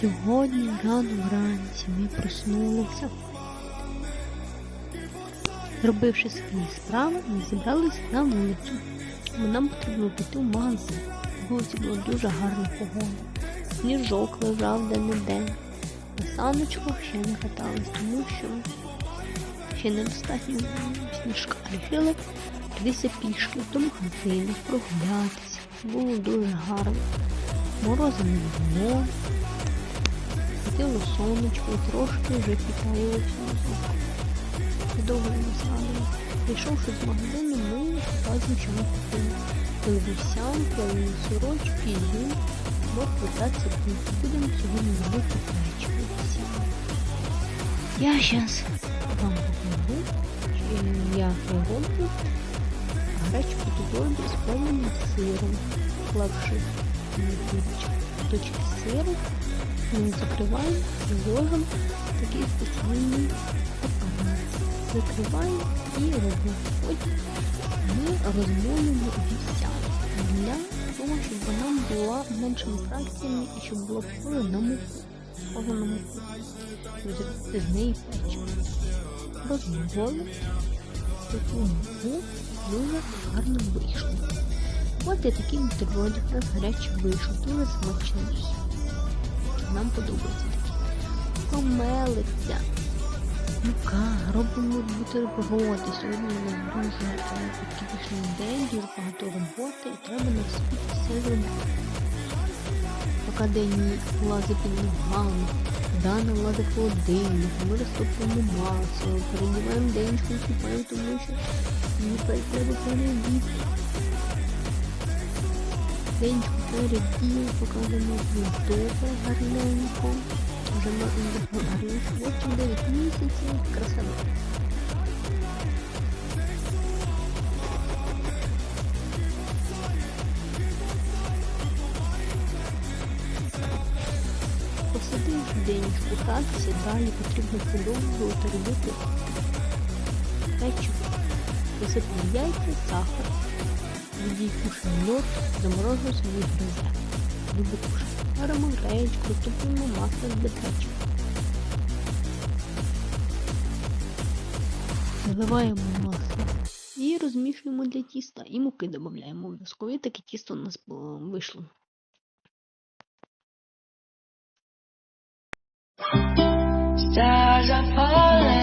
Сьогодні рано вранці ми проснулися. Зробивши свої справи, ми зібралися на вулицю. Нам потрібно піти в магазин. Вулиці була дуже гарна погода. Сніжок лежав де не день. На саночках ще не катались, тому що ще недостатньо сніжка. Рішили прийдися пішки до магазину, прогулятися. Було дуже гарно. Мороза не було. Світило сонечко і трошки вже підтаїло сніжок. Довго не згадую. Прийшовши з магазину, ми разом що ми купили. Пили вівсянку, сорочки, їм, моркву та цибульку. Будемо сьогодні робити вівсяне. Я зараз вам покажу, я роблю гречку тверду з повним сиром. Клавши куточки сиру, ми закриваємо і ложимо такий спеціальний апарат. Закриваємо і робимо. Потім ми розмолюємо вівсяну для того, щоб вона була меншими фракціями і щоб була похожа на муку. Схожа на муку. З неї печиво. Розмололи таку муку дуже гарно вийшло. От і такий бутербродик у нас гарячий вийшов, дуже смачний. Нам подобається такі. Помелиться. Мука, робимо бутерброди. Сьогодні у нас дуже е, день, дуже багато роботи і треба на світ все зробити. Поки день лазить під ногами, Дана лазить холодильник, ми розтопимо масло, передіваємо денечку, купаємо, тому що її треба перебити. Денечку переб'ємо, покажемо добре, гарненько. Вже на гарненько. Потім 9 місяців, красава. Посидиш денечку, гратися, далі потрібно продовжувати робити печиво. Посипали яйця, сахар, водій кушає льод, заморозив свої гризе. Любить кушати. Варимо гречку, топимо масло для печива. Заливаємо масло і розмішуємо для тіста. І муки додаємо обов'язково. Таке тісто у нас вийшло. Stars are falling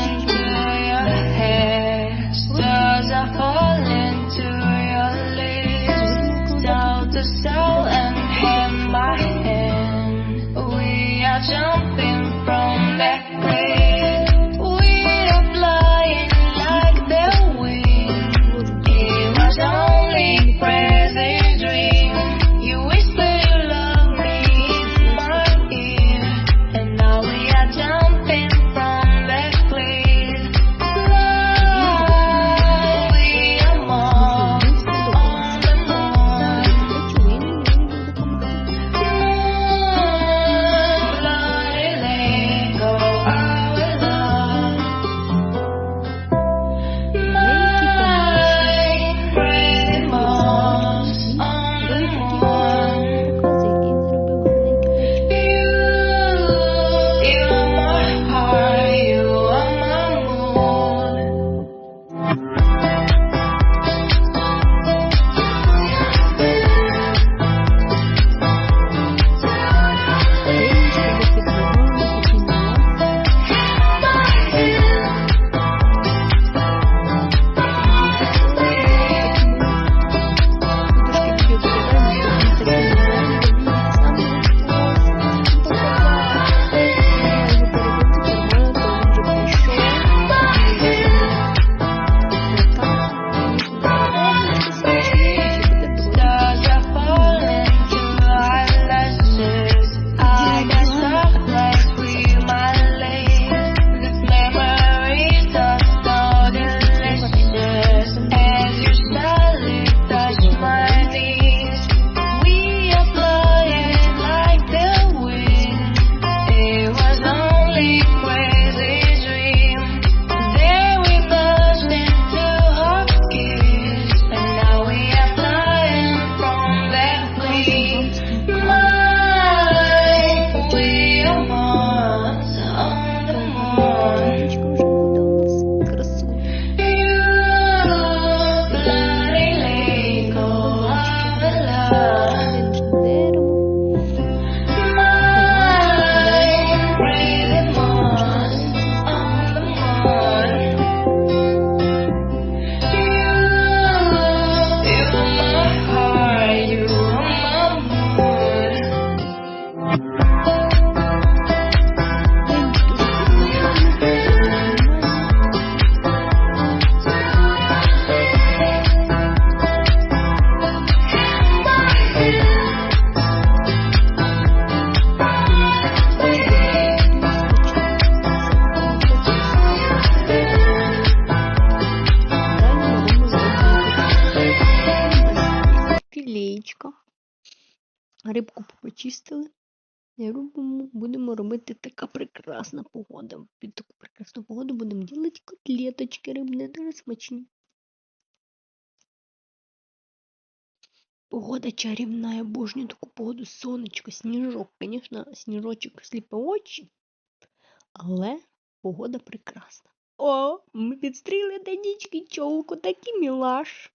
І робимо, будемо робити така прекрасна погода. Під таку прекрасну погоду будемо робити котлеточки рибні, дуже смачні. Погода чарівна, я обожнюю таку погоду, сонечко, сніжок. Звісно, сніжочок сліпе очі, але погода прекрасна. О, ми підстріли Данічки чолку, такий мілаш.